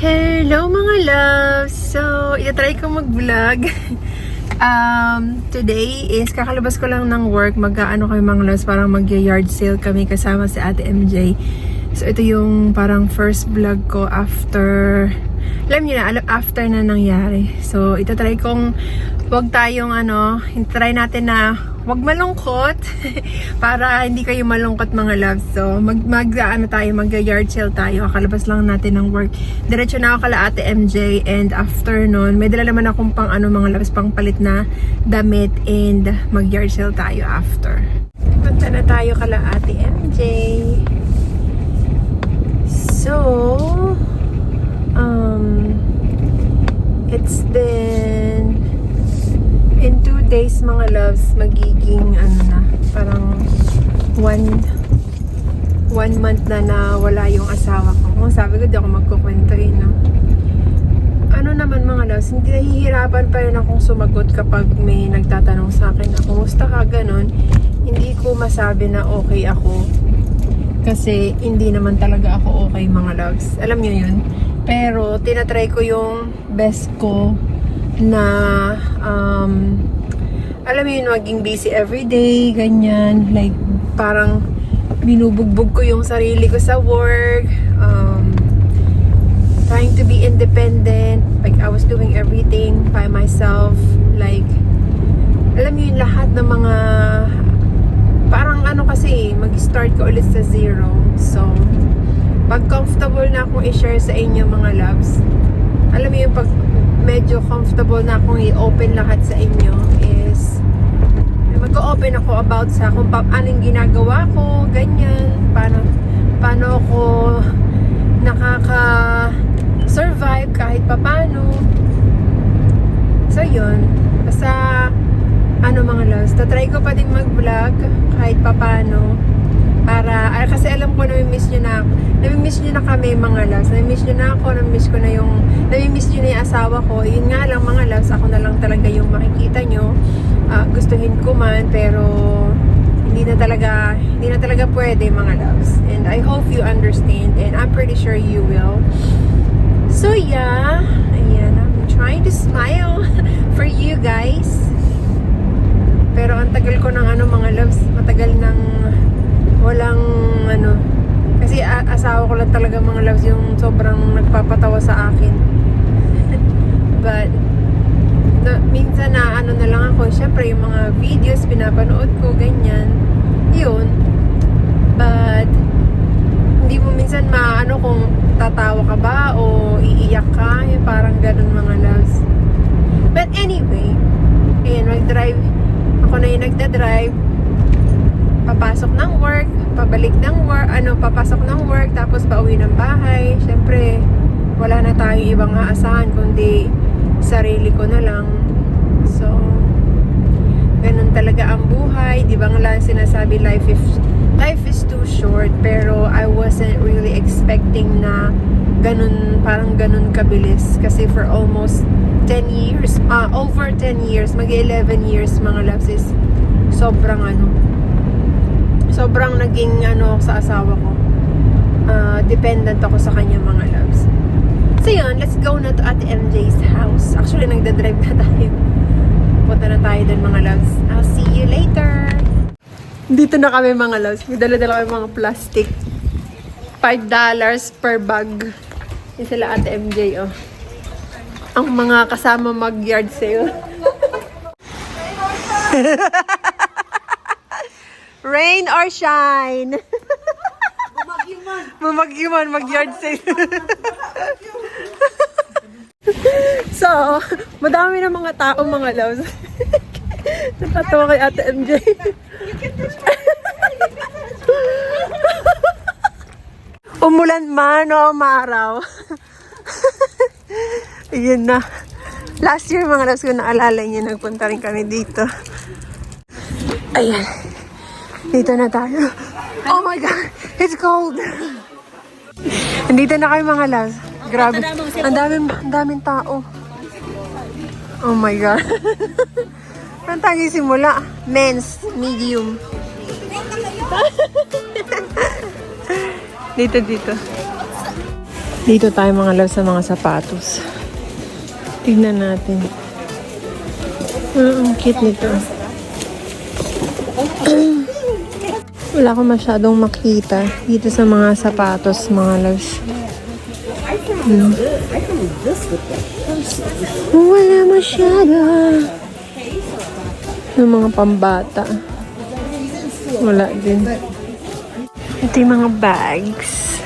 Hello mga loves! So, itatry ko mag-vlog. um, today is kakalabas ko lang ng work. Mag-ano kami mga loves, parang mag-yard sale kami kasama si Ate MJ. So, ito yung parang first vlog ko after, alam niyo na, after na nangyari. So, itatry kong wag tayong ano, try natin na wag malungkot para hindi kayo malungkot mga loves. So, mag, mag ano tayo, mag yard sale tayo. Kakalabas lang natin ng work. Diretso na ako kala Ate MJ and after nun, may dala naman akong pang ano mga loves, pang palit na damit and mag yard sale tayo after. Punta na tayo kala Ate MJ. So, um, it's been in two days mga loves, magiging ano na, parang one one month na na wala yung asawa ko. Kung sabi ko, di ako magkukwento eh, no? Ano naman mga loves, hindi nahihirapan pa rin akong sumagot kapag may nagtatanong sa akin na kumusta ka, ganon. Hindi ko masabi na okay ako. Kasi hindi naman talaga ako okay mga loves. Alam niyo yun. Pero tinatry ko yung best ko na um, alam mo yun, maging busy everyday, ganyan. Like, parang binubugbog ko yung sarili ko sa work. Um, trying to be independent. Like, I was doing everything by myself. Like, alam mo yun, lahat ng mga parang ano kasi, mag-start ka ulit sa zero. So, pag comfortable na akong i-share sa inyo mga loves, alam mo yung pag medyo comfortable na akong i-open lahat sa inyo mag-open ako about sa kung pa, anong ginagawa ko, ganyan, paano, paano ako nakaka-survive kahit papano. So, yun. Basta, ano mga loves, tatry ko pa din mag-vlog kahit papano. Para, ay, kasi alam ko nami-miss nyo na, nami-miss nyo na kami mga loves. Nami-miss nyo na ako, nami-miss ko na yung, nami-miss nyo na yung asawa ko. Yun nga lang mga loves, ako na lang talaga yung makikita nyo. Ah, gustuhin ko man, pero hindi na talaga, hindi na talaga pwede mga loves. And I hope you understand, and I'm pretty sure you will. So yeah, ayan, I'm trying to smile for you guys. Pero ang tagal ko ng ano mga loves, matagal ng walang ano, kasi asawa ko lang talaga mga loves yung sobrang nagpapatawa sa akin. But, na, minsan na ano lang ako, syempre yung mga videos pinapanood ko, ganyan, yun. But, hindi mo minsan maano kung tatawa ka ba o iiyak ka, yung parang ganun mga loves. But anyway, ayan, mag-drive. Ako na yung nagda-drive. Papasok ng work, pabalik ng work, ano, papasok ng work, tapos pauwi ng bahay. Siyempre, wala na tayong ibang aasahan, kundi sarili ko na lang. So, ganun talaga ang buhay. Di ba nga lang sinasabi life is, life is too short. Pero I wasn't really expecting na ganun, parang ganun kabilis. Kasi for almost 10 years, ah, over 10 years, mag 11 years mga loves sobrang ano, sobrang naging ano sa asawa ko. Ah, dependent ako sa kanya mga loves. So yun, let's go na to Ate MJ's house. Actually, nagda-drive na tayo. Punta na tayo dun mga loves. I'll see you later. Dito na kami mga loves. May dala-dala kami mga plastic. $5 per bag. Yung sila Ate MJ, oh. Ang mga kasama mag-yard sale. Rain or shine. Bumagyo man, mag-yard sale. so, madami na mga tao mga loves. Natatawa kay Ate MJ. Umulan man o umaraw. Ayun na. Last year mga loves ko naalala niyo, nagpunta rin kami dito. Ayan. Dito na tayo. Oh my God! It's cold! Nandito na kayo mga loves. Grabe. Ang daming, ang daming tao. Oh my God. Saan tayo simula? Men's, medium. Dito, dito. Dito tayo mga love sa mga sapatos. Tignan natin. Ah, ang cute nito. Wala ko masyadong makita dito sa mga sapatos, mga loves. Hmm. Wala masyado. Yung mga pambata. Wala din. Ito yung mga bags.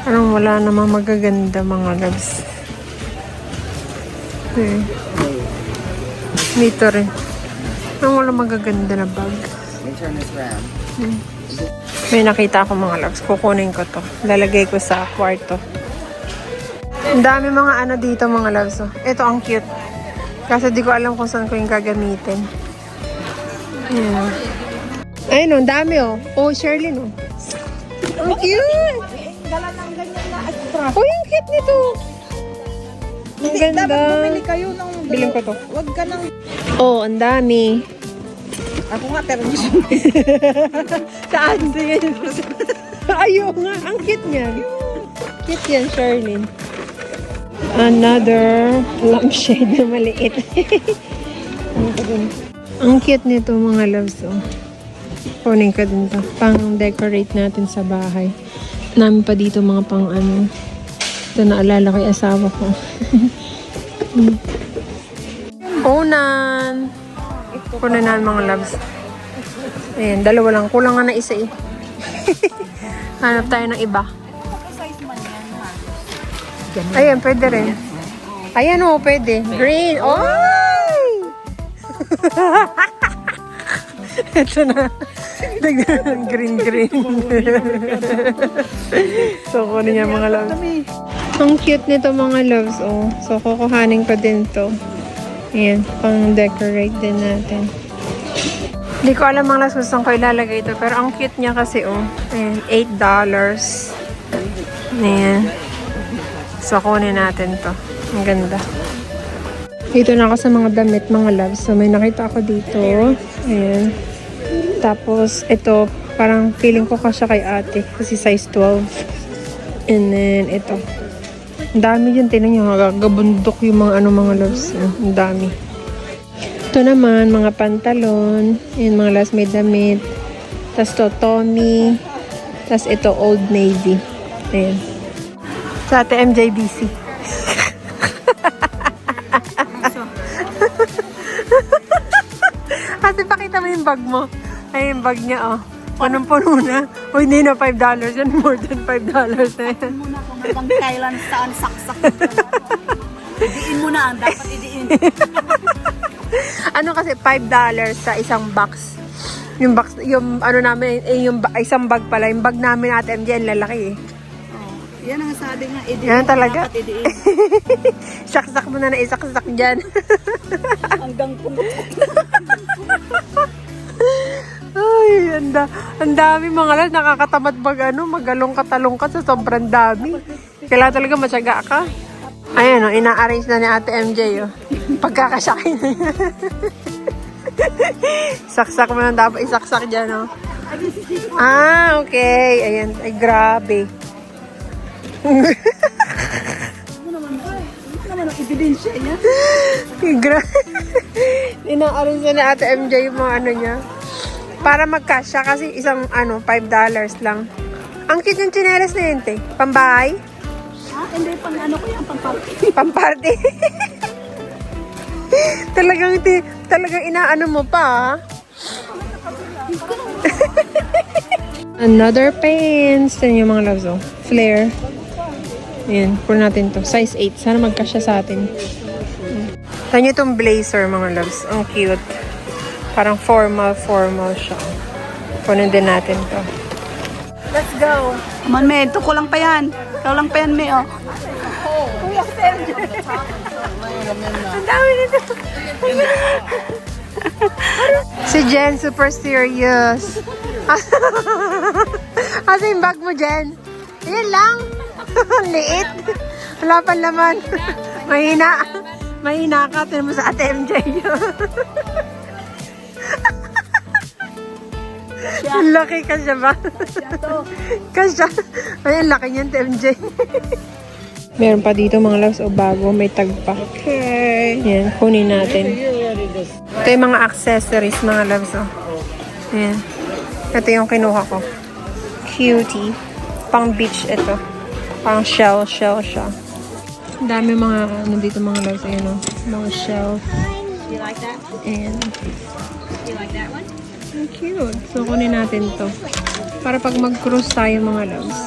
Parang wala namang magaganda mga loves. Okay. Dito rin. Parang wala magaganda na bag. Around. May nakita ako mga loves. Kukunin ko to. Lalagay ko sa kwarto. Ang dami mga ano dito mga loves. oh. Ito ang cute. Kasi di ko alam kung saan ko yung gagamitin. Ayan. Ayun ang dami oh. Oh, Sherlyn oh. Ang cute! Dala ng ganyan na extra. Oh, ang cute nito. Ang ganda. Dapat bumili kayo ng... Bilang ko to. Huwag ka nang... Oh, ang dami. Ako nga, pero gusto Saan? Sige. Ayaw nga. Ang cute niya. Cute yan, Charlene. Another lampshade na maliit. Ang cute nito mga loves. Oh. Kunin ko din to. Pang decorate natin sa bahay. Namin pa dito mga pang ano. Ito naalala ko asawa ko. Unan. Kunin na mga loves. Ayan, dalawa lang. Kulang nga na isa eh. Hanap tayo ng iba. Ayan, pwede rin. Ayan o, pwede. Green. Oy! Ito na. Dagdagan green, green. so, kunin niya mga loves. Ang cute nito mga loves, oh. So, kukuhanin ko din to. Ayan, pang decorate din natin. Hindi ko alam mga lasos saan ko ilalagay ito. Pero ang cute niya kasi, oh. Ayan, $8. Ayan. So, kunin natin to. Ang ganda. Dito na ako sa mga damit, mga loves. So, may nakita ako dito. Ayan. Tapos, ito, parang feeling ko kasya kay ate. Kasi size 12. And then, ito. Ang dami yun. Tinan nyo, gagabundok yung mga ano mga loves. Ang dami. Ito naman, mga pantalon. Yan, mga last may damit. Tapos to, Tommy. Tapos ito, Old Navy. Ayan. Sa ate MJBC. Ate, pakita mo yung bag mo. Ay, yung bag niya, oh. Punong-puno na. O, hindi na $5. Yan, more than $5 na yan. muna kung hanggang kailan saan saksak. Idiin mo na ang dapat idiin. Ano kasi, $5 sa isang box. Yung box, yung ano namin, eh, yung ba- isang bag pala. Yung bag namin ate MJ, lalaki eh. Oh, yan ang sabi nga, idiin Yan mo talaga. dapat idiin. Saksak mo na na isaksak dyan. Hanggang pumutok. Ay, anda, dami mga las, nakakatamad mag ano, magalong katalong ka sa sobrang dami. Kailangan talaga matyaga ka. Ayan o, ina-arrange na ni Ate MJ o. Pagkakasakay na. Saksak mo na dapat isaksak dyan o. Ah, okay. Ayan, ay grabe. Naman, ang ebidensya niya? Gra- Ina-arrange na ni Ate MJ yung mga ano niya. Para magkasya kasi isang ano, $5 lang. Ang cute yung chinelas na yun, te. Pambahay? Ha? Hindi, pang ano ko yan, pang party. Pamparty. talagang ti, talagang inaano mo pa. ah. Another pants. Tignan yung mga loves, oh. Flare. Ayan, pull natin to. Size 8. Sana magkasya sa atin. Tignan nyo itong blazer, mga loves. Ang cute. Parang formal, formal siya. Kunin din natin to. Let's go! Man, me, ito ko lang pa yan. Ikaw lang pa yan, me, oh. Ang dami nito. si Jen, super serious. Asa yung bag mo, Jen? Ayan lang. Ang Liit. Wala pa laman. Mahina. Mahina ka. Tinan mo sa ate MJ. Ang laki ka siya ba? Kasya. Ay, ang laki niyan, ate MJ. Meron pa dito mga loves o bago, may tag pa. Okay. Yan, kunin natin. Ito yung mga accessories mga loves oh. Yan. Ito yung kinuha ko. Cutie. Pang beach ito. Pang shell, shell siya. Ang dami mga ano dito mga loves. Ayan oh. Mga shell. You like that? And You like that one? Ang cute. So kunin natin to. Para pag mag-cruise tayo mga loves.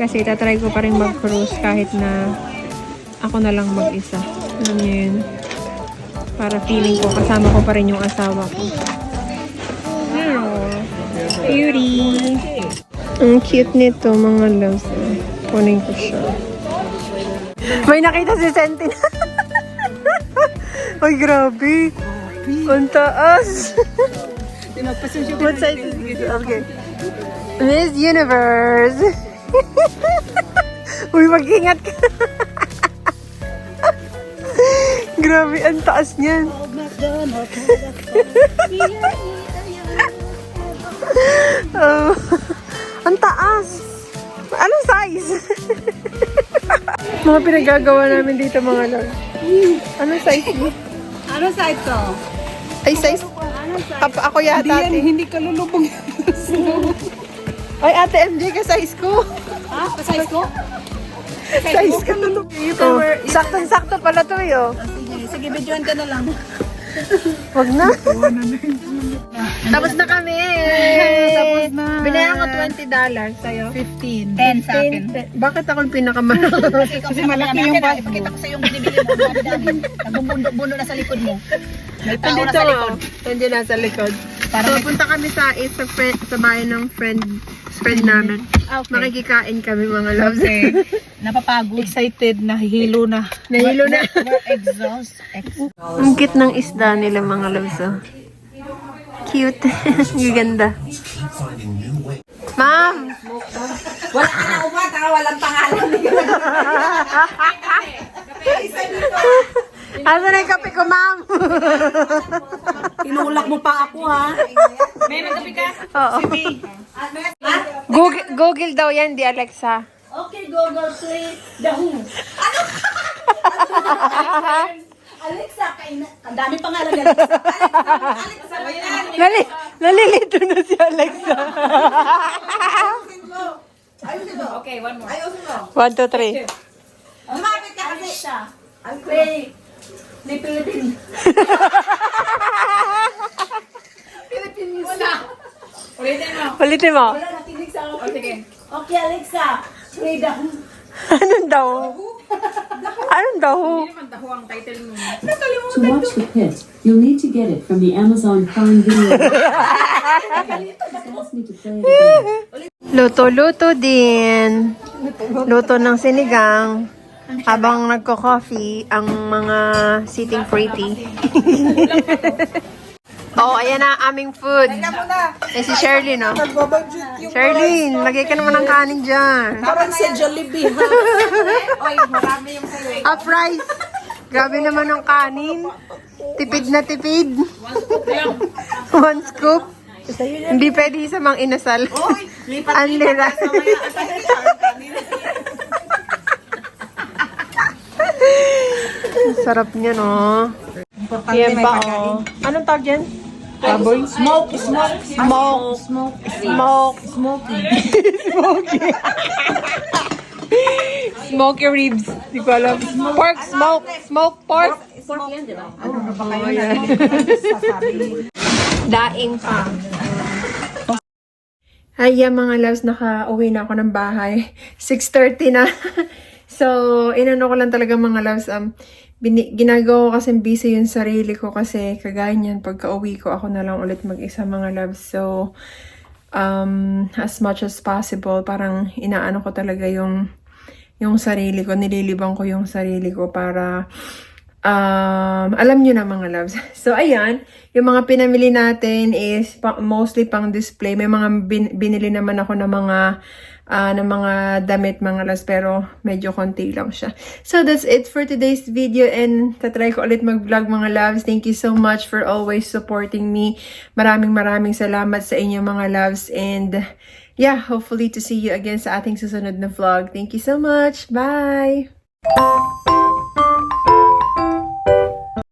Kasi tatry ko pa rin mag-cruise kahit na ako na lang mag-isa. Alam niyo yun. Para feeling ko, kasama ko pa rin yung asawa ko. Wow. Beauty. Ang cute nito, mga loves. Kunin ko siya. May nakita si Sentin. Ay, grabe. Ang taas. What size is this? Okay. Miss Universe. Uy, mag-ingat ka. Grabe, ang taas niyan. Oh, ang taas. Anong size? mga pinagagawa namin dito mga love. Anong size mo? Ano side to? Ay, size? Ako, ako yata. ate. hindi ka lulubog. Ay, ate MJ ka size ko. ha? Ka-size ko? Size ka na oh, Saktong-sakto pala to eh, oh. Sige, sige, videoan ka na lang. Wag na. Tapos na kami. Tapos na. Binayan ko $20 sa'yo. 15. 10 sa akin. Bakit ako yung pinakamalaki? Kasi malaki yung bag mo. Ipakita ko sa yung binibili mo. Nagbubundo na sa likod mo. May tao na sa likod. oh. Nandiyan nasa likod. Para so, punta kami sa, is, sa, friend, sa bahay ng friend friend namin. Okay. Makikikain kami mga loves. Okay. Napapagod. Excited. Nahihilo na. Nahilo na. We're exhaust. Ex- Ang cute ng isda nila mga loves. Oh. Cute. Ang ganda. Ma'am! Wala ka na umat ha. Walang pangalan. Asa na yung kape ko, ma'am? Tinulak mo pa ako ha. May magabi ka? Oo. Google, Google daw yan, di Alexa. Okay, Google, play the who. Ano? Ang dami pangalan ni Alexa. Alexa, Alexa. Nali, nalilito na si Alexa. Okay, one more. Ayusin mo. One, two, three. Lumapit ka kasi. Alexa, play the Philippines. Philippine music. Ulitin mo. Ulitin mo. Wala nakinig sa akin. sige. Okay, Alexa, play who. Anong daw? Anong daw? To watch the pit, you'll need to get it from the Amazon Prime Video. Luto-luto din. Luto ng sinigang. Habang nagko-coffee ang mga sitting pretty. oh, ayan na aming food. Eh si Shirley, no? Shirley, lagay ka naman ng kanin dyan. Parang sa Jollibee ha. Oy, marami yung sa'yo eh. Up rice. Grabe naman ang kanin. Tipid na tipid. One scoop. Hindi pwede isa mang inasal. Ang lira. Sarap niya, no? Yan pa, oh. Anong tawag yan? Baboy? Smoke, smoke, Smoke. smoke, Smoke. smoky. Smoky. Smoky ribs. Di ko alam. Pork smoke. Smoke pork. Pork yan, di ba? Oh, yeah. Daing pa. Ay, yeah, mga loves, naka-uwi na ako ng bahay. 6.30 na. so, inano ko lang talaga mga loves. Um, bini- ginagawa ko kasi busy yung sarili ko kasi kagaya niyan, pagka uwi ko, ako na lang ulit mag-isa mga loves. So, um, as much as possible, parang inaano ko talaga yung yung sarili ko, nililibang ko yung sarili ko para um, alam nyo na mga loves. So, ayan, yung mga pinamili natin is pa- mostly pang display. May mga bin- binili naman ako ng mga ah, ng mga damit mga loves, pero medyo konti lang siya. So, that's it for today's video and tatry ko ulit mag-vlog mga loves. Thank you so much for always supporting me. Maraming maraming salamat sa inyo mga loves and yeah, hopefully to see you again sa ating susunod na vlog. Thank you so much. Bye!